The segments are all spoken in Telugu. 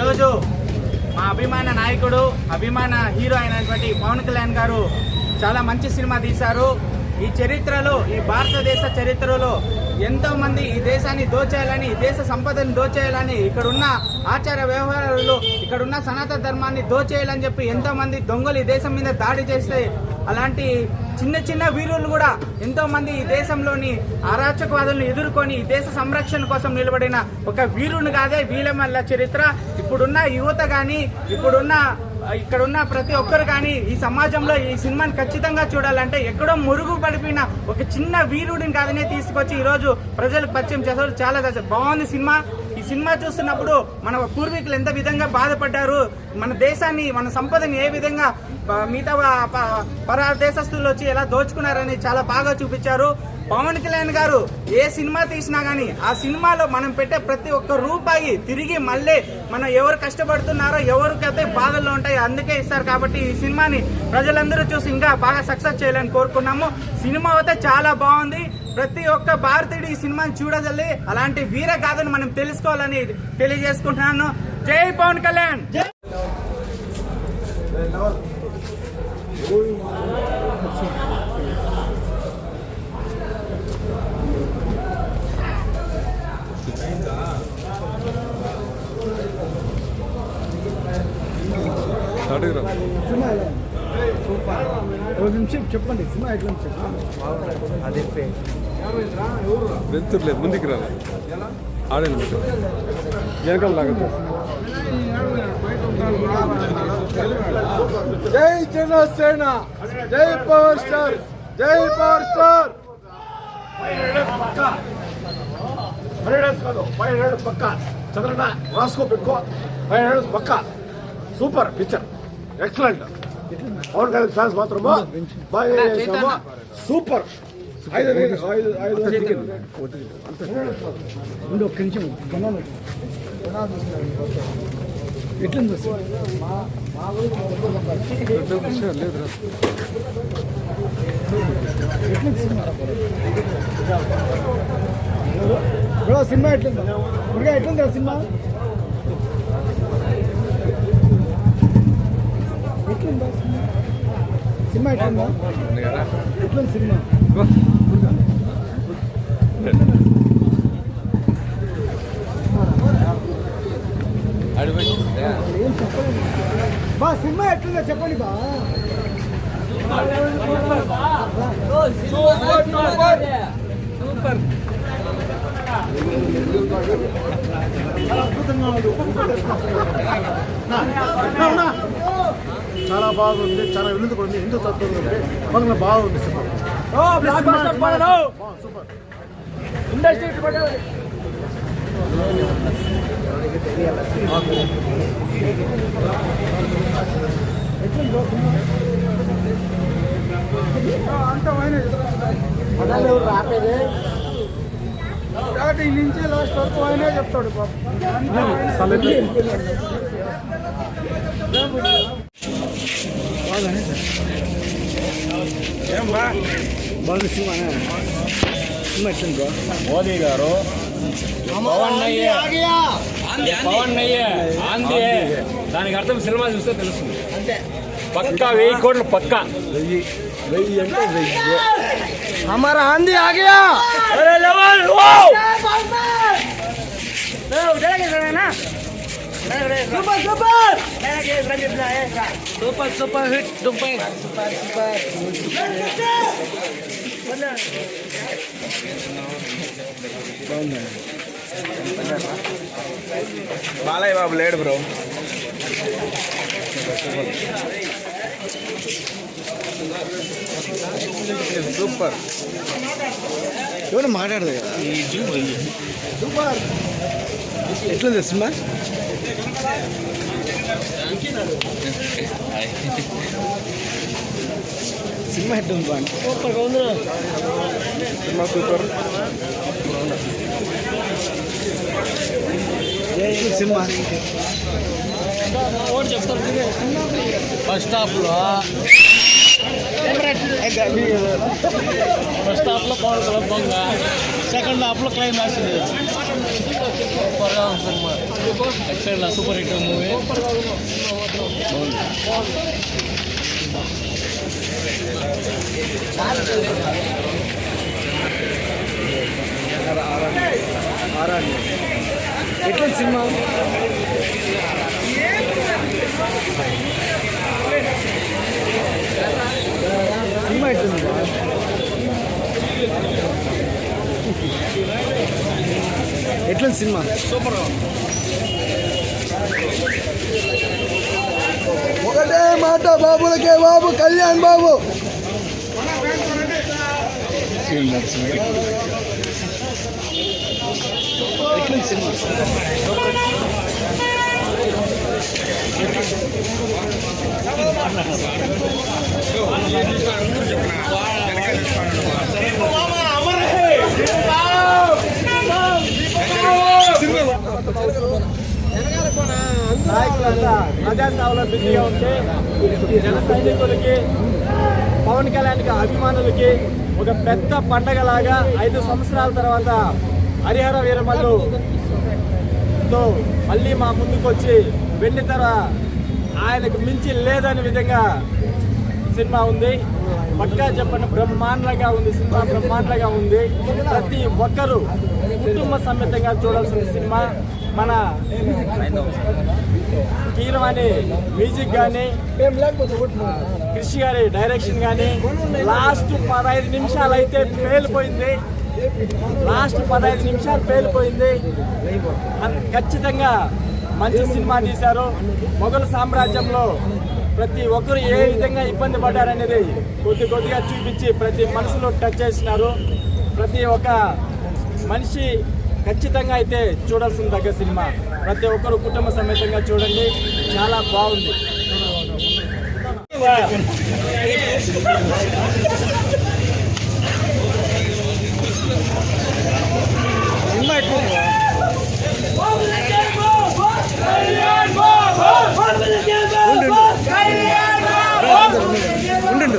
ఈరోజు మా అభిమాన నాయకుడు అభిమాన హీరో అయినటువంటి పవన్ కళ్యాణ్ గారు చాలా మంచి సినిమా తీశారు. ఈ చరిత్రలో ఈ భారతదేశ చరిత్రలో ఎంతోమంది ఈ దేశాన్ని దోచేయాలని ఈ దేశ సంపదను దోచేయాలని ఇక్కడున్న ఆచార వ్యవహారాలు ఇక్కడున్న సనాతన ధర్మాన్ని దోచేయాలని చెప్పి ఎంతోమంది దొంగలు ఈ దేశం మీద దాడి చేస్తే అలాంటి చిన్న చిన్న వీరులు కూడా ఎంతో మంది ఈ దేశంలోని అరాచకవాదులను ఎదుర్కొని దేశ సంరక్షణ కోసం నిలబడిన ఒక వీరుని కాదే వీలమల్ల చరిత్ర. ఇప్పుడున్న యువత కానీ ఇప్పుడున్న ఇక్కడ ఉన్న ప్రతి ఒక్కరు కానీ ఈ సమాజంలో ఈ సినిమాని ఖచ్చితంగా చూడాలంటే ఎక్కడో మురుగు పడిపోయిన ఒక చిన్న వీరుడిని కాదనే తీసుకొచ్చి ఈరోజు ప్రజలు ప్రజలకు పరిచయం చేస్తారు చాలా బాగుంది సినిమా. ఈ సినిమా చూస్తున్నప్పుడు మన పూర్వీకులు ఎంత విధంగా బాధపడ్డారు? మన దేశాన్ని మన సంపదని ఏ విధంగా మిగతా పరా పర దేశస్తులు వచ్చి ఎలా దోచుకున్నారని చాలా బాగా చూపించారు. పవన్ కళ్యాణ్ గారు ఏ సినిమా తీసినా కానీ ఆ సినిమాలో మనం పెట్టే ప్రతి ఒక్క రూపాయి తిరిగి మళ్ళీ మనం ఎవరు కష్టపడుతున్నారో ఎవరికైతే బాధల్లో ఉంటాయో అందుకే ఇస్తారు కాబట్టి ఈ సినిమాని ప్రజలందరూ చూసి ఇంకా బాగా సక్సెస్ చేయాలని కోరుకున్నాము. సినిమా అయితే చాలా బాగుంది. ప్రతి ఒక్క భారతీయుడు ఈ సినిమాని చూడగలి. అలాంటి వీర గాథను మనం తెలుసుకోవాలని తెలియజేసుకుంటున్నాను. జై పవన్ కళ్యాణ్! అడుగురా సినిమా ఎలా ఉంది? సూపర్ ఒక నిమిషం చెప్పండి సినిమా ఎట్లా చెప్పండి. అదే వెళ్తుర్లేదు ముందుకు రా ఆడండి వెనకాల లాగదు జై జనసేన జై పవర్ స్టార్ జై పవర్ స్టార్. కాదు ఫైవ్ హండ్రెడ్ పక్క. చంద్రన్న రాసుకో పెట్టుకో. ఫైవ్ హండ్రెడ్స్ పక్క. Super picture. Excellent. Pawan Kalyan fans మాత్రం బాగా చేసాము సూపర్. ఐదు ఐదు ఐదు ఒక్క నిమిషం. ఎట్లుంది సినిమా? ఎట్లుంది సినిమా ఎట్లుందా సినిమా ఎట్లుందా సినిమా సినిమా ఎట్లుందా? ఎట్లుంది సినిమా? బా సినిమా ఎట్లుందో చెప్పండి బా. చాలా బాగుంది చాలా విలువ కూడా ఉంది. హిందూ తత్వం ఉంది. మొదలు బాగుంది. సూపర్. అంత స్టార్టింగ్ నుంచి లాస్ట్ వరకు ఆయనే చెప్తాడు పాప. బాగా సినిమా సినిమా ఎట్లుంది మోదీ గారు పవన్ అయ్యే పవన్ అయ్యే ఆంధ్రే దానికి అర్థం సినిమా చూస్తే తెలుస్తుంది పక్కా వెయ్యి కోట్లు పక్కా వెయ్యి వెయ్యి అంటే వెయ్యి हमारा आंधी आ गया super super hit super Balayya Babu లేడు బ్రో. సూపర్. ఎవరు మాట్లాడదు కదా? సూపర్. ఎట్లుంది సినిమా సినిమా ఎట్లుంది బాగా సూపర్గా ఉంది సినిమా సూపర్ సినిమా? ఫస్ట్ హాఫ్లో. ఫస్ట్ హాఫ్లో పవన్ కళ్యాణ్ బొంగ సెకండ్ హాఫ్లో క్లైమాక్స్ సూపర్గా ఉంది cinema excellent super hit movie ఎట్లా సినిమా? సినిమా ఎట్లుంది? ఎట్లా సినిమా? సూపర్ ఒకటే మాట బాబులకే బాబు కళ్యాణ్ బాబు ఎట్లుంది నాయకులంతా ప్రజాసేవలో బిజీగా ఉంటే జన సైనికులకి పవన్ కళ్యాణ్కి అభిమానులకి ఒక పెద్ద పండగలాగా ఐదు సంవత్సరాల తర్వాత హరిహర వీరమల్లు మళ్ళీ మా ముందుకు వచ్చి వెండి ఆయనకు మించి లేదనే విధంగా సినిమా ఉంది. పక్కా చెప్పండి బ్రహ్మాండంగా ఉంది సినిమా బ్రహ్మాండంగా ఉంది. ప్రతి ఒక్కరూ కుటుంబ సమేతంగా చూడాల్సిన సినిమా. మన కీరవాణి మ్యూజిక్ కానీ కృషి గారి డైరెక్షన్ కానీ లాస్ట్ పదహైదు నిమిషాలు అయితే పేలిపోయింది. లాస్ట్ పదహైదు నిమిషాలు పేలిపోయింది. ఖచ్చితంగా మంచి సినిమా తీశారు. మొఘల్ సామ్రాజ్యంలో ప్రతి ఒక్కరు ఏ విధంగా ఇబ్బంది పడ్డారనేది కొద్ది కొద్దిగా చూపించి ప్రతి మనసులో టచ్ చేసినారు. ప్రతి ఒక్క మనిషి ఖచ్చితంగా అయితే చూడాల్సిన దగ్గర సినిమా. ప్రతి ఒక్కరు కుటుంబ సమేతంగా చూడండి. చాలా బాగుంది. సినిమా ఎట్లుంది బా? ఉండు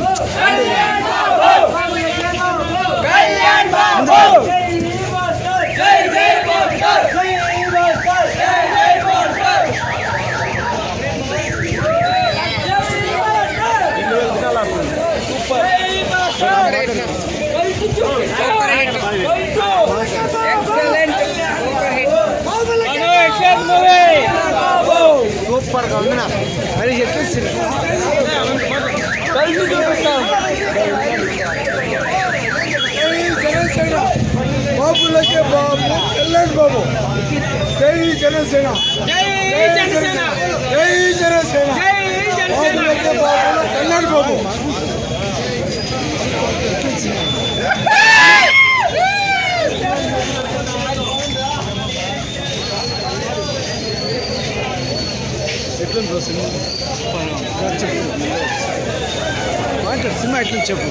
ఉంది అది ఎట్లా సినిమా బాబులకే బాబు కళ్యాణ్ బాబు జై జనసేన. జై జనసేన. జై జనసేన. బాబులకే బాబు కళ్యాణ్ బాబు ఎట్లుంది బ్రో సినిమా చెప్పు మాట్లాడు సినిమా ఎట్లా చెప్పు.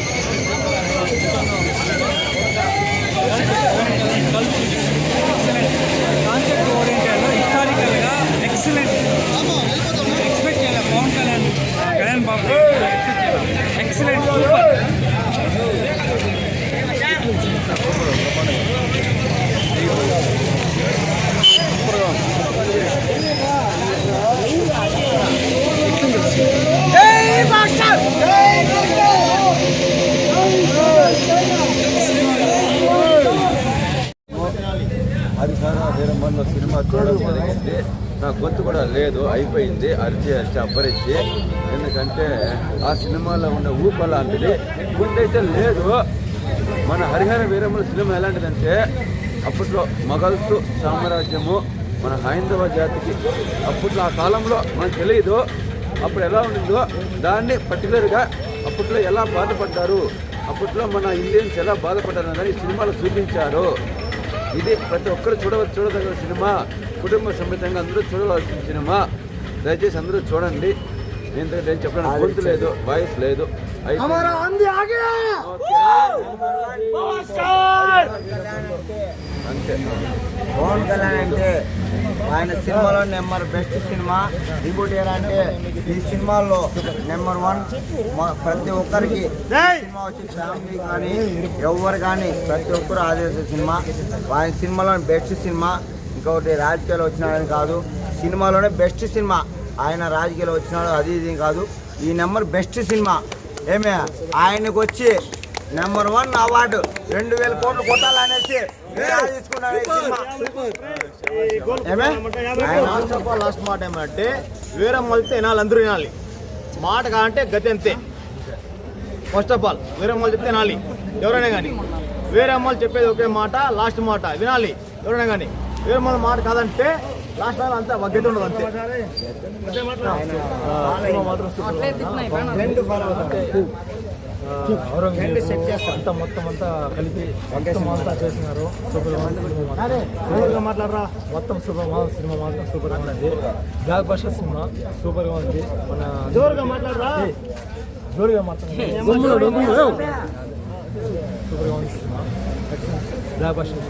కాన్సెప్ట్ ఓరియంటెడ్ హిస్టారికల్గా ఎక్సలెంట్ ఎక్స్పెక్ట్ చేయాలి. Pawan Kalyan Kalyan Babu excellent super. Harihara cinema చూడడం జరిగింది. నా గొంతు కూడా లేదు అయిపోయింది అరిచి అరిచి అబ్బరించి ఎందుకంటే ఆ సినిమాలో ఉన్న ఊప లాంటిది. ముందైతే లేదు. మన హరిహర వీరముల సినిమా ఎలాంటిదంటే అప్పట్లో మొఘల్స్ సామ్రాజ్యము మన హైందవ జాతికి అప్పట్లో ఆ కాలంలో మనకు తెలియదు అప్పుడు ఎలా ఉండిందో దాన్ని పర్టికులర్గా అప్పట్లో ఎలా బాధపడ్డారు అప్పట్లో మన ఇండియన్స్ ఎలా బాధపడ్డారు అని ఈ సినిమాలో చూపించారు. ఇది ప్రతి ఒక్కరు చూడవచ్చు చూడదగిన సినిమా. కుటుంబ సమేతంగా అందరూ చూడవలసిన సినిమా. దయచేసి అందరూ చూడండి. ఎందుకంటే నేను చెప్పడానికి గొంతు లేదు వాయిస్ లేదు. అయితే- అంతే. పవన్ కళ్యాణ్ అంటే ఆయన సినిమాలో నెంబర్ బెస్ట్ సినిమా. ఇంకోటి ఏంటంటే ఈ సినిమాలో నెంబర్ వన్ ప్రతి ఒక్కరికి సినిమా వచ్చి ఫ్యామిలీ కానీ ఎవరు కానీ ప్రతి ఒక్కరు ఆదరించే సినిమా. ఆయన సినిమాలో బెస్ట్ సినిమా. ఇంకొకటి రాజకీయాలు వచ్చినాడని కాదు. సినిమాలోనే బెస్ట్ సినిమా. ఆయన రాజకీయాలు వచ్చినాడు అది ఇది కాదు. ఈ నెంబర్ బెస్ట్ సినిమా. ఏమే? ఆయనకు వచ్చి నెంబర్ వన్ అవార్డు. రెండు వేల కోట్లు కొట్టాలనేసి లాస్ట్ మాట ఏమంటే వేరే మొలితే వినాలి అందరూ వినాలి మాట కాంటే గతి అంతే ఫస్ట్ ఆఫ్ ఆల్ వేరే అమ్మలు చెప్తే వినాలి ఎవరైనా కానీ వేరే అమ్మలు చెప్పేది ఒకే మాట లాస్ట్ మాట వినాలి ఎవరైనా కానీ వేరే అమ్మల మాట కాదంటే లాస్ట్ మాట అంతా గతి ఉండదు అంతే అంతా మొత్తం అంతా కలిపి మొత్తం అంతా చేసినారు. సూపర్ ఎవరుగా మాట్లాడరా? మొత్తం సూపర్ సినిమా మాత్రం సూపర్గా ఉంది. బ్లాక్ బస్టర్ సినిమా సూపర్గా ఉంది. మన జోరుగా మాట్లాడరా? జోరుగా మాత్రం సూపర్గా ఉంది సినిమా. Block buster.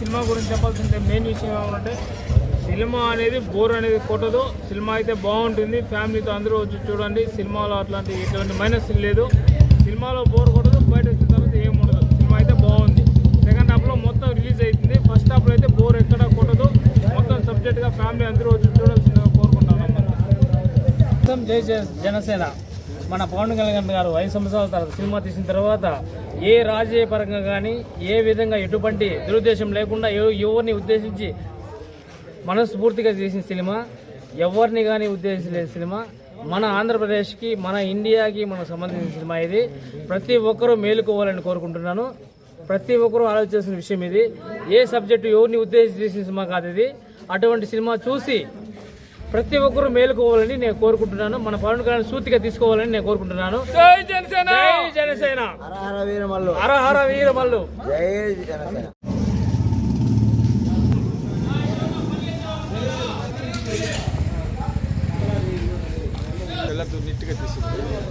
సినిమా గురించి చెప్పాల్సింటే మెయిన్ విషయం ఏమంటే సినిమా అనేది బోర్ అనేది కొట్టదు. సినిమా అయితే బాగుంటుంది. ఫ్యామిలీతో అందరూ వచ్చి చూడండి. సినిమాలో అట్లాంటి ఎటువంటి మైనస్ లేదు. సినిమాలో బోర్ కొట్టదు. బయట వచ్చిన తర్వాత ఏం ఉండదు. సినిమా అయితే బాగుంది. సెకండ్ హాఫ్లో మొత్తం రిలీజ్ అవుతుంది ఫస్ట్ హాఫ్లో అయితే బోర్ ఎక్కడ కొట్టదు. మొత్తం సబ్జెక్ట్గా ఫ్యామిలీ అందరూ వచ్చి చూడాల్సిందిగా కోరుకుంటాను మొత్తం జై జనసేన. మన పవన్ కళ్యాణ్ గారు ఐదు సంవత్సరాల తర్వాత సినిమా తీసిన తర్వాత ఏ రాజకీయ పరంగా కానీ ఏ విధంగా ఎటువంటి దురుద్దేశం లేకుండా ఎవరిని ఉద్దేశించి మనస్ఫూర్తిగా చేసిన సినిమా ఎవరిని కానీ ఉద్దేశించలేని సినిమా. మన ఆంధ్రప్రదేశ్కి మన ఇండియాకి మనకు సంబంధించిన సినిమా ఇది. ప్రతి ఒక్కరూ మేలుకోవాలని కోరుకుంటున్నాను. ప్రతి ఒక్కరూ ఆలోచించాల్సిన విషయం ఇది. ఏ సబ్జెక్టు ఎవరిని ఉద్దేశించి చేసిన సినిమా కాదు ఇది. అటువంటి సినిమా చూసి ప్రతి ఒక్కరూ మేలుకోవాలని నేను కోరుకుంటున్నాను. మన పవన్ కళ్యాణ్ సూతిగా తీసుకోవాలని నేను కోరుకుంటున్నాను. జై జనసేన! జై జనసేన! హర హర వీరమల్లు. హర హర వీరమల్లు. జై జనసేన. Diga, Priscila.